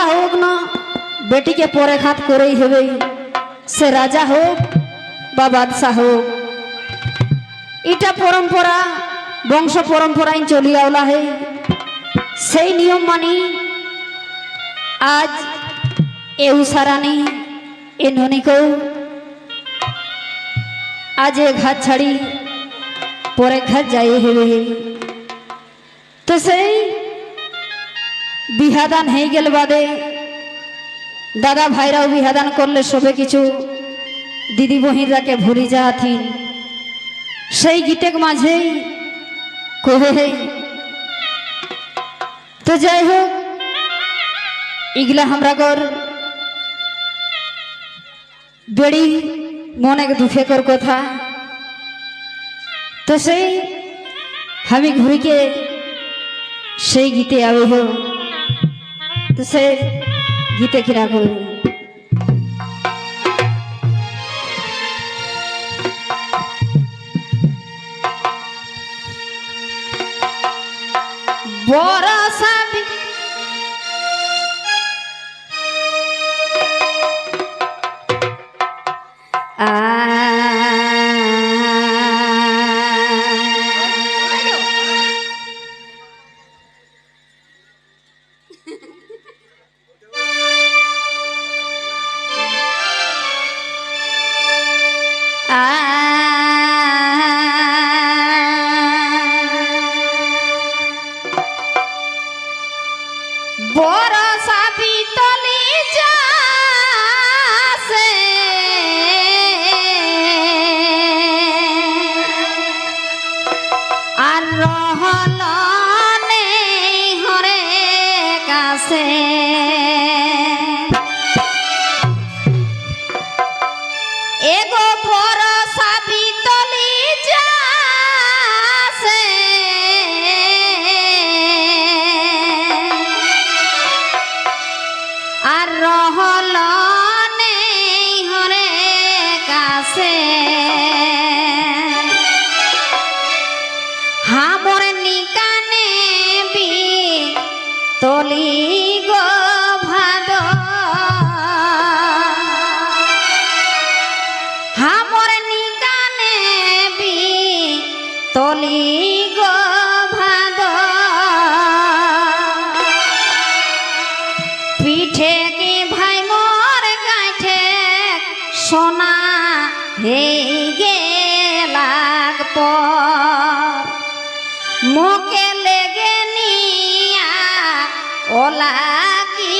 বিধবা হোক না, বেটিকে পরে খাত করেই হবে সে রাজা হোক বা বাদশাহ হোক। এটা পরম্পরা, বংশ পরম্পরায় চলি আওলা হে। সেই নিয়ম মানি, আজ এ উষারানি এ ননিকেও আজ এ ঘাট ছাড়ি, পরে ঘাট যাই হেবে তো সেই বিহাদান হয়ে গেল বাদে। দাদা ভাইরাও বিহাদান করলে সবে কিছু। দিদি বহিরাকে ভুলি যাথিন সেই গীতের মাঝেই কবে তো যাই হোক আমরা কর বেড়ি মনে দুঃখে কর কথা। তো সেই আমি ঘুরিকে সেই গীতে আবে হোক তো সে গীতে কিরা করব নেই হরে কাছে। তলি ওলা কি